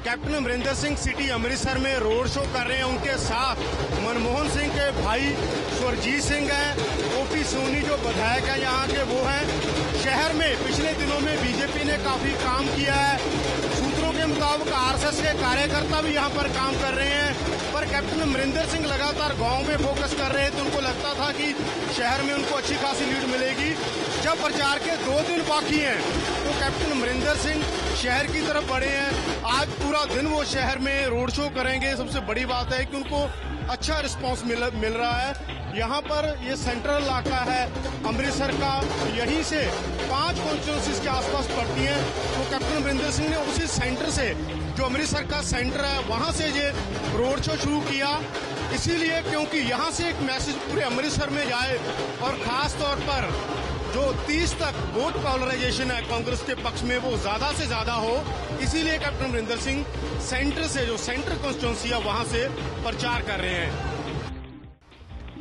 Captain Amarinder Singh city Amritsar में road show कर रहे हैं उनके साथ। मनमोहन सिंह के भाई स्वरजीत सिंह हैं। ओपी सोनी जो विधायक है यहाँ के, वो हैं। शहर में पिछले दिनों में बीजेपी ने काफ़ी काम किया है। सूत्रों के मुताबिक आरएसएस के कार्यकर्ता भी यहाँ पर काम कर रहे हैं। पर कैप्टन अमरिंदर सिंह लगातार गाँव में फोकस कर रहे थे उनको लगता था कि शहर में उनको अच्छी खासी लीड मिलेगी। जब प्रचार के दो दिन बाकी हैं तो कैप्टन अमरिंदर सिंह शहर की तरफ़ बढ़े हैं। आज पूरा दिन वो शहर में रोड शो करेंगे। सबसे बड़ी बात है कि उनको अच्छा रिस्पांस मिल मिल रहा है। यहाँ पर ये सेंट्रल इलाका है, अमृतसर का, यहीं से पाँच कॉन्स्टिट्यूंसीज के आसपास पड़ती हैं। तो कैप्टन अमरिंदर सिंह ने उसी सेंटर से, जो अमृतसर का सेंटर है, वहाँ से ये रोड शो शुरू किया। इसीलिए क्योंकि यहाँ से एक मैसेज पूरे अमृतसर में जाए और खास तौर पर जो 30 तक वोट पॉलराइजेशन है कांग्रेस के पक्ष में वो ज्यादा से ज्यादा हो इसीलिए कैप्टन अमरिंदर सिंह सेंटर से जो सेंटर कॉन्स्टिट्यूंसी है वहां से प्रचार कर रहे हैं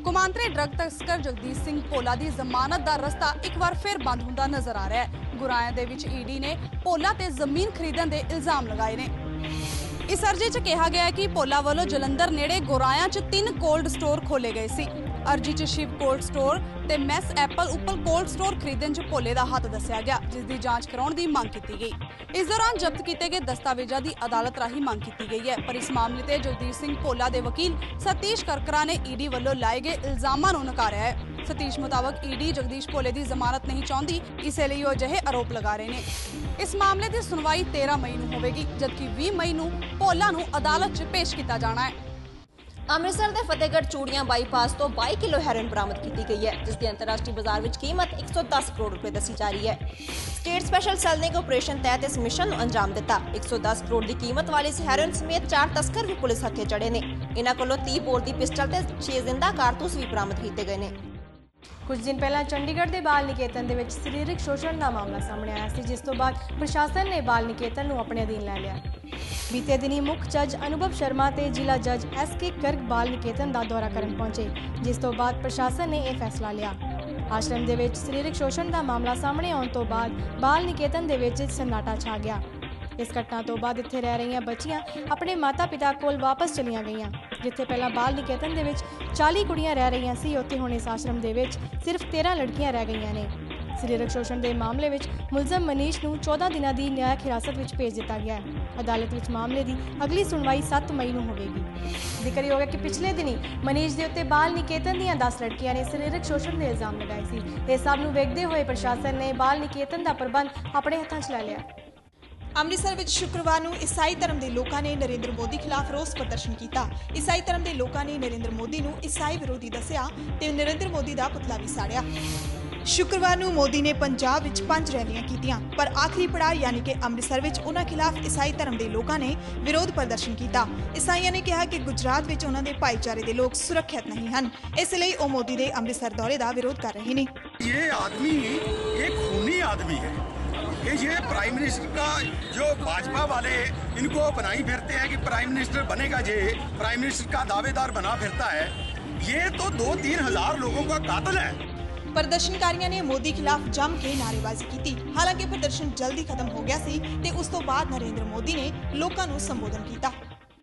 ਕੁਮਾਂਤਰੀ ਡਰੱਗ ਤਸਕਰ ਜਗਦੀਸ਼ ਸਿੰਘ ਭੋਲਾ ਦੀ ਜ਼ਮਾਨਤ ਦਾ ਰਸਤਾ ਇੱਕ ਵਾਰ ਫਿਰ ਬੰਦ ਹੁੰਦਾ ਨਜ਼ਰ ਆ ਰਿਹਾ ਹੈ ਗੁਰਾਇਆ ਦੇ ਵਿੱਚ ਈਡੀ ਨੇ ਭੋਲਾ ਤੇ ਜ਼ਮੀਨ ਖਰੀਦਣ ਦੇ ਇਲਜ਼ਾਮ ਲਗਾਏ ਨੇ ਇਸ ਅਰਜੀ 'ਚ ਕਿਹਾ ਗਿਆ ਹੈ ਕਿ ਭੋਲਾ ਵੱਲੋਂ ਜਲੰਧਰ ਨੇੜੇ ਗੋਰਾਇਆ 'ਚ ਤਿੰਨ ਕੋਲਡ ਸਟੋਰ ਖੋਲੇ ਗਏ ਸੀ ਅਰਜੀ 'ਚ ਸ਼ਿਵ ਕੋਲਡ ਸਟੋਰ ਤੇ ਮੈਸ ਐਪਲ ਉੱਪਰ ਕੋਲਡ ਸਟੋਰ ਖਰੀਦਣ 'ਚ ਭੋਲੇ ਦਾ ਹੱਥ ਦੱਸਿਆ ਗਿਆ, ਜਿਸ ਦੀ ਜਾਂਚ ਕਰਾਉਣ ਦੀ ਮੰਗ ਕੀਤੀ ਗਈ। ਇਸ ਦੌਰਾਨ ਜ਼ਬਤ ਕੀਤੇ ਗਏ ਦਸਤਾਵੇਜ਼ਾਂ ਦੀ ਅਦਾਲਤ ਰਾਹੀਂ ਮੰਗ ਕੀਤੀ ਗਈ ਹੈ, ਪਰ ਇਸ ਮਾਮਲੇ ਤੇ ਜਗਦੀਸ਼ ਸਿੰਘ ਭੋਲਾ ਦੇ ਵਕੀਲ ਸਤੀਸ਼ ਕਰਕਰਾ ਨੇ ਈਡੀ ਵੱਲੋਂ ਲਾਏ ਗਏ ਇਲਜ਼ਾਮਾਂ ਨੂੰ ਨਕਾਰਿਆ ਹੈ। ਸਤੀਸ਼ ਮੁਤਾਬਕ ਈਡੀ ਜਗਦੀਸ਼ ਭੋਲੇ ਦੀ ਜ਼ਮਾਨਤ ਨਹੀਂ ਚਾਹੁੰਦੀ, ਇਸੇ ਲਈ ਉਹ ਅਜਿਹੇ ਆਰੋਪ ਲਗਾ ਰਹੇ ਨੇ। ਇਸ ਮਾਮਲੇ ਦੀ ਸੁਣਵਾਈ 13 ਮਈ ਨੂੰ ਹੋਵੇਗੀ, ਜਦਕਿ 20 ਮਈ ਨੂੰ ਭੋਲਾ ਨੂੰ ਅਦਾਲਤ 'ਚ ਪੇਸ਼ ਕੀਤਾ ਜਾਣਾ ਹੈ। ਅੰਮ੍ਰਿਤਸਰ ਦੇ ਫਤਿਹਗੜ੍ਹ ਚੂੜੀਆਂ ਬਾਈਪਾਸ ਤੋਂ 22 ਕਿਲੋ ਹੈਰੋਇਨ ਬਰਾਮਦ ਕੀਤੀ ਗਈ ਹੈ, ਜਿਸ ਦੀ ਅੰਤਰਰਾਸ਼ਟਰੀ ਬਾਜ਼ਾਰ ਵਿੱਚ ਕੀਮਤ 110 ਕਰੋੜ ਰੁਪਏ ਦੱਸੀ ਜਾ ਰਹੀ ਹੈ। ਸਟੇਟ ਸਪੈਸ਼ਲ ਸੈੱਲ ਨੇ ਆਪਰੇਸ਼ਨ ਤਹਿਤ ਇਸ ਮਿਸ਼ਨ ਨੂੰ ਅੰਜਾਮ ਦਿੱਤਾ। 110 ਕਰੋੜ ਦੀ ਕੀਮਤ ਵਾਲੀ ਇਸ ਹੈਰੋਇਨ ਸਮੇਤ ਚਾਰ ਤਸਕਰ ਵੀ ਪੁਲਿਸ ਹੱਥੇ ਚੜੇ ਨੇ। ਇਹਨਾਂ ਕੋਲੋਂ 30 ਬੋਰ ਦੀ ਪਿਸਟਲ ਤੇ 6 ਜ਼ਿੰਦਾ ਕਾਰਤੂਸ ਵੀ ਬਰਾਮਦ ਕੀਤੇ ਗਏ ਨੇ। ਕੁਝ ਦਿਨ ਪਹਿਲਾਂ ਚੰਡੀਗੜ੍ਹ ਦੇ ਬਾਲ ਨਿਕੇਤਨ ਦੇ ਵਿੱਚ ਸਰੀਰਕ ਸ਼ੋਸ਼ਣ ਦਾ ਮਾਮਲਾ ਸਾਹਮਣੇ ਆਇਆ ਸੀ, ਜਿਸ ਤੋਂ ਬਾਅਦ ਪ੍ਰਸ਼ਾਸਨ ਨੇ ਬਾਲ ਨਿਕੇਤਨ ਨੂੰ ਆਪਣੇ ਅਧੀਨ ਲੈ ਲਿਆ। ਬੀਤੇ ਦਿਨੀ ਮੁੱਖ ਜੱਜ ਅਨੁਭਵ ਸ਼ਰਮਾ ਤੇ ਜ਼ਿਲ੍ਹਾ ਜੱਜ ਐਸ ਕੇ ਗਰਗ ਬਾਲ ਨਿਕੇਤਨ ਦਾ ਦੌਰਾ ਕਰਨ ਪਹੁੰਚੇ, ਜਿਸ ਤੋਂ ਬਾਅਦ ਪ੍ਰਸ਼ਾਸਨ ਨੇ ਇਹ ਫੈਸਲਾ ਲਿਆ। ਆਸ਼ਰਮ ਦੇ ਵਿੱਚ ਸਰੀਰਕ ਸ਼ੋਸ਼ਣ ਦਾ ਮਾਮਲਾ ਸਾਹਮਣੇ ਆਉਣ ਤੋਂ ਬਾਅਦ ਬਾਲ ਨਿਕੇਤਨ ਦੇ ਵਿੱਚ ਸન્નાਟਾ ਛਾ ਗਿਆ। ਇਸ ਘਟਨਾ ਤੋਂ ਬਾਅਦ ਇੱਥੇ ਰਹਿ ਰਹੀਆਂ ਬੱਚੀਆਂ ਆਪਣੇ ਮਾਤਾ-ਪਿਤਾ ਕੋਲ ਵਾਪਸ ਚਲੀਆਂ ਗਈਆਂ, ਜਿੱਥੇ ਪਹਿਲਾਂ ਬਾਲ ਨਿਕੇਤਨ ਦੇ ਵਿੱਚ 40 ਕੁੜੀਆਂ ਰਹਿ ਰਹੀਆਂ ਸੀ, ਉੱਥੇ ਹੁਣ ਇਸ ਆਸ਼ਰਮ ਦੇ ਵਿੱਚ ਸਿਰਫ 13 ਲੜਕੀਆਂ ਰਹਿ ਗਈਆਂ ਨੇ। ਸਰੀਰਕ ਸ਼ੋਸ਼ਣ ਦੇ ਮਾਮਲੇ ਵਿੱਚ ਮੁਲਜ਼ਮ ਮਨੀਸ਼ ਨੂੰ 14 ਦਿਨਾਂ ਦੀ ਨਿਆਇਕ ਹਿਰਾਸਤ ਵਿੱਚ ਭੇਜ ਦਿੱਤਾ ਗਿਆ ਹੈ। ਅਦਾਲਤ ਵਿੱਚ ਮਾਮਲੇ ਦੀ ਅਗਲੀ ਸੁਣਵਾਈ 7 ਮਈ ਨੂੰ ਹੋਵੇਗੀ। ਜ਼ਿਕਰਯੋਗ ਹੈ ਕਿ ਪਿਛਲੇ ਦਿਨੀ ਮਨੀਸ਼ ਦੇ ਉੱਤੇ ਬਾਲ ਨਿਕੇਤਨ ਦੀਆਂ 10 ਲੜਕੀਆਂ ਨੇ ਸਰੀਰਕ ਸ਼ੋਸ਼ਣ ਦੇ ਇਲਜ਼ਾਮ ਲਗਾਏ ਸੀ। ਤੇ ਸਭ ਨੂੰ ਵੇਖਦੇ ਹੋਏ ਪ੍ਰਸ਼ਾਸਨ ਨੇ ਬਾਲ ਨਿਕੇਤਨ ਦਾ ਪ੍ਰਬੰਧ ਆਪਣੇ ਹੱਥਾਂ 'ਚ ਲੈ ਲਿਆ। ਅੰਮ੍ਰਿਤਸਰ ਵਿੱਚ ਸ਼ੁੱਕਰਵਾਰ ਨੂੰ ਈਸਾਈ ਧਰਮ ਦੇ ਲੋਕਾਂ ਨੇ ਨਰਿੰਦਰ ਮੋਦੀ ਖਿਲਾਫ ਰੋਸ ਪ੍ਰਦਰਸ਼ਨ ਕੀਤਾ। ਈਸਾਈ ਧਰਮ ਦੇ ਲੋਕਾਂ ਨੇ ਨਰਿੰਦਰ ਮੋਦੀ ਨੂੰ ਈਸਾਈ ਵਿਰੋਧੀ ਦੱਸਿਆ ਤੇ ਨਰਿੰਦਰ ਮੋਦੀ ਦਾ ਪੁਤਲਾ ਵੀ ਸਾੜਿਆ। ਸ਼ੁੱਕਰਵਾਰ ਨੂੰ ਮੋਦੀ ਨੇ ਪੰਜਾਬ ਵਿੱਚ ਪੰਜ ਰੈਲੀਆਂ ਕੀਤੀਆਂ ਪਰ ਆਖਰੀ ਪੜਾਅ ਯਾਨੀ ਕਿ ਅੰਮ੍ਰਿਤਸਰ ਵਿੱਚ ਉਹਨਾਂ ਖਿਲਾਫ ਈਸਾਈ ਧਰਮ ਦੇ ਲੋਕਾਂ ਨੇ ਵਿਰੋਧ ਪ੍ਰਦਰਸ਼ਨ ਕੀਤਾ ਈਸਾਈਆਂ ਨੇ ਕਿਹਾ ਕਿ ਗੁਜਰਾਤ ਵਿੱਚ ਉਹਨਾਂ ਦੇ ਭਾਈਚਾਰੇ ਦੇ ਲੋਕ ਸੁਰੱਖਿਅਤ ਨਹੀਂ ਹਨ ਇਸ ਲਈ ਉਹ ਮੋਦੀ ਦੇ ਅੰਮ੍ਰਿਤਸਰ ਦੌਰੇ ਦਾ ਵਿਰੋਧ ਕਰ ਰਹੇ ਨੇ ये आदमी एक खूनी आदमी है कि ये प्राइम मिनिस्टर का जो भाजपा वाले इनको बनाई फिरते हैं कि प्राइम मिनिस्टर बनेगा ये प्राइम मिनिस्टर का दावेदार बना फिरता है ये तो दो तीन हजार लोगों का कातिल है ਪ੍ਰਦਰਸ਼ਨਕਾਰੀਆਂ ਨੇ ਮੋਦੀ ਖਿਲਾਫ ਜੰਮ ਕੇ ਨਾਅਰੇਬਾਜ਼ੀ ਕੀਤੀ। ਹਾਲਾਂਕਿ ਪ੍ਰਦਰਸ਼ਨ ਜਲਦੀ ਖਤਮ ਹੋ ਗਿਆ ਸੀ ਤੇ ਉਸ ਤੋਂ ਬਾਅਦ ਨਰਿੰਦਰ ਮੋਦੀ ਨੇ ਲੋਕਾਂ ਨੂੰ ਸੰਬੋਧਨ ਕੀਤਾ।